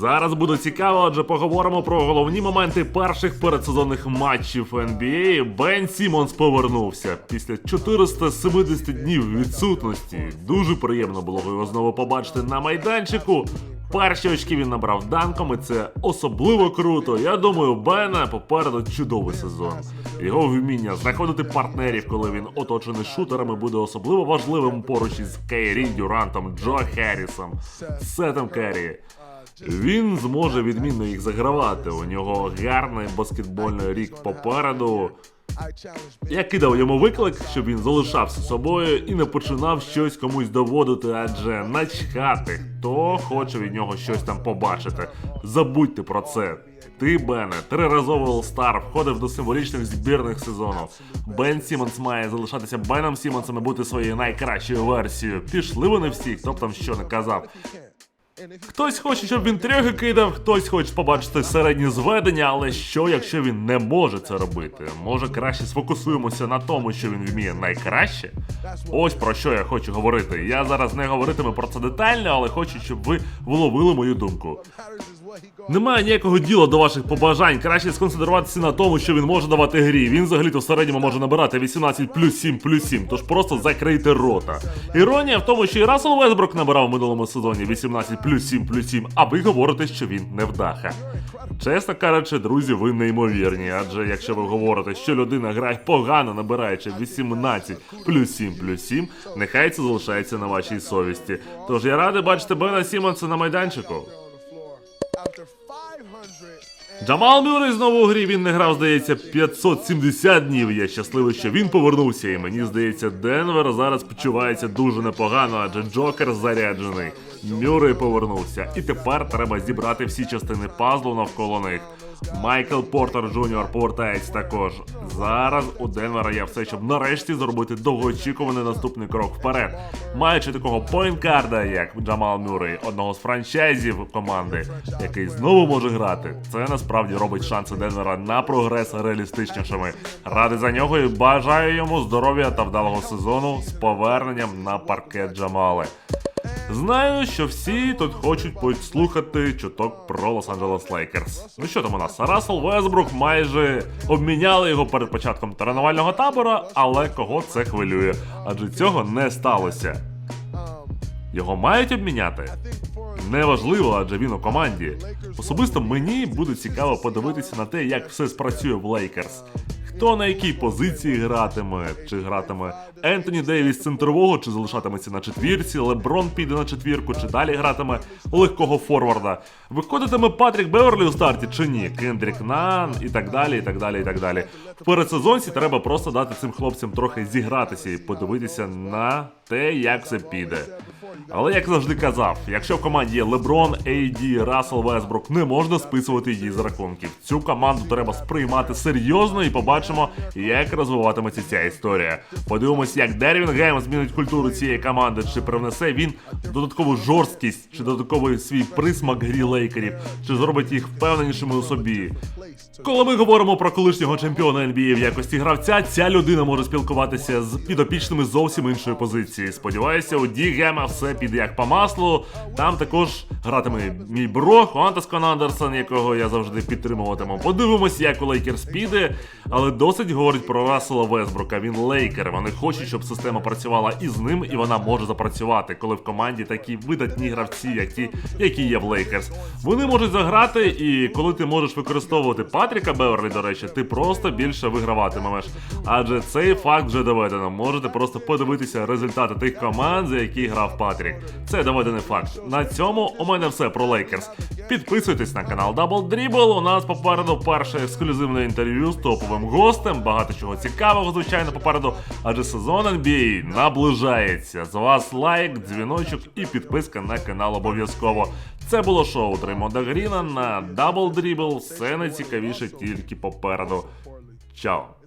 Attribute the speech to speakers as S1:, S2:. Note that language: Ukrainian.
S1: Зараз буде цікаво, адже поговоримо про головні моменти перших передсезонних матчів NBA. Бен Сімонс повернувся після 470 днів відсутності. Дуже приємно було його знову побачити на майданчику. Перші очки він набрав данком, і це особливо круто. Я думаю, Бена попереду чудовий сезон. Його вміння знаходити партнерів, коли він оточений шутерами, буде особливо важливим поруч із Кейрі, Дюрантом, Джо Херрісом, Сетом Керрі. Він зможе відмінно їх загравати. У нього гарний баскетбольний рік попереду. Я кидав йому виклик, щоб він залишався собою і не починав щось комусь доводити, адже начхати, хто хоче від нього щось там побачити. Забудьте про це. Ти, Бене, триразовий All-Star, входив до символічних збірних сезону. Бен Сімонс має залишатися Беном Сімонсом і бути своєю найкращою версією. Пішли вони всі, хто б там що не казав. Хтось хоче, щоб він трьохи кидав, хтось хоче побачити середні зведення, але що, якщо він не може це робити? Може краще сфокусуємося на тому, що він вміє найкраще? Ось про що я хочу говорити. Я зараз не говоритиму про це детально, але хочу, щоб ви вловили мою думку. Немає ніякого діла до ваших побажань. Краще сконцентруватися на тому, що він може давати грі. Він взагалі-то в середньому може набирати 18 плюс 7 плюс 7, тож просто закрийте рота. Іронія в тому, що і Рассел Весбрук набирав в минулому сезоні 18 плюс 7 плюс 7, а ви говорите, що він невдаха. Чесно кажучи, друзі, ви неймовірні, адже якщо ви говорите, що людина грає погано, набираючи 18 плюс 7 плюс 7, нехай це залишається на вашій совісті. Тож я радий бачити Бена Сімонса на майданчику. Джамал Мюррей знову у грі він не грав, здається, 570 днів. Я щасливий, що він повернувся, і мені здається, Денвер зараз почувається дуже непогано, адже Джокер заряджений. Мюррей повернувся, і тепер треба зібрати всі частини пазлу навколо них. Майкл Портер Джуніор повертається також. Зараз у Денвера є все, щоб нарешті зробити довгоочікуваний наступний крок вперед. Маючи такого поінкарда, як Джамал Мюррей, одного з франчайзів команди, який знову може грати, це насправді робить шанси Денвера на прогрес реалістичнішими. Ради за нього і бажаю йому здоров'я та вдалого сезону з поверненням на паркет Джамали. Знаю, що всі тут хочуть послухати чуток про Лос-Анджелес Лейкерс. Ну що там у нас? Рассел Весбрук майже обміняли його перед початком тренувального табора, але кого це хвилює? Адже цього не сталося. Його мають обміняти? Неважливо, адже він у команді. Особисто мені буде цікаво подивитися на те, як все спрацює в Лейкерс. Хто на якій позиції гратиме, чи гратиме Ентоні Дейвіс центрового, чи залишатиметься на четвірці, Леброн піде на четвірку, чи далі гратиме легкого форварда. Виходитиме Патрік Беверлі у старті чи ні? Кендрік Нан і так далі, і так далі, і так далі. В передсезонці треба просто дати цим хлопцям трохи зігратися і подивитися на те, як це піде. Але як завжди казав, якщо в команді є Леброн, AD, Рассел Весбрук, не можна списувати її з рахунків. Цю команду треба сприймати серйозно і побачимо, як розвиватиметься ця історія. Подивимось, як Дервін Гейм змінить культуру цієї команди, чи привнесе він додаткову жорсткість, чи додатковий свій присмак грі лейкерів, чи зробить їх впевненішими у собі. Коли ми говоримо про колишнього чемпіона NBA в якості гравця, ця людина може спілкуватися з підопічними зовсім іншої позиції. Сподіваюся, у Ді Гема все піде як по маслу. Там також гратиме мій бро Хуантас Конандерсон, якого я завжди підтримуватиму. Подивимось, як у Лейкерс піде, але досить говорить про Рассела Весбрука. Він лейкер. Вони хочуть, щоб система працювала і з ним, і вона може запрацювати, коли в команді такі видатні гравці, як ті, які є в Лейкерс. Вони можуть заграти, і коли ти можеш використовувати Патріка Беверлі, до речі, ти просто більше виграватимеш. Адже цей факт вже доведено. Можете просто подивитися результати тих команд, за які грав Патрік. Це доведений факт. На цьому у мене все про Лейкерс. Підписуйтесь на канал Double Dribble. У нас попереду перше ексклюзивне інтерв'ю з топовим гостем. Багато чого цікавого, звичайно, попереду. Адже сезон NBA наближається. З вас лайк, дзвіночок і підписка на канал обов'язково. Це було шоу Дреймонда Гріна на Double Dribble. Все найцікавіше тільки попереду. Чао!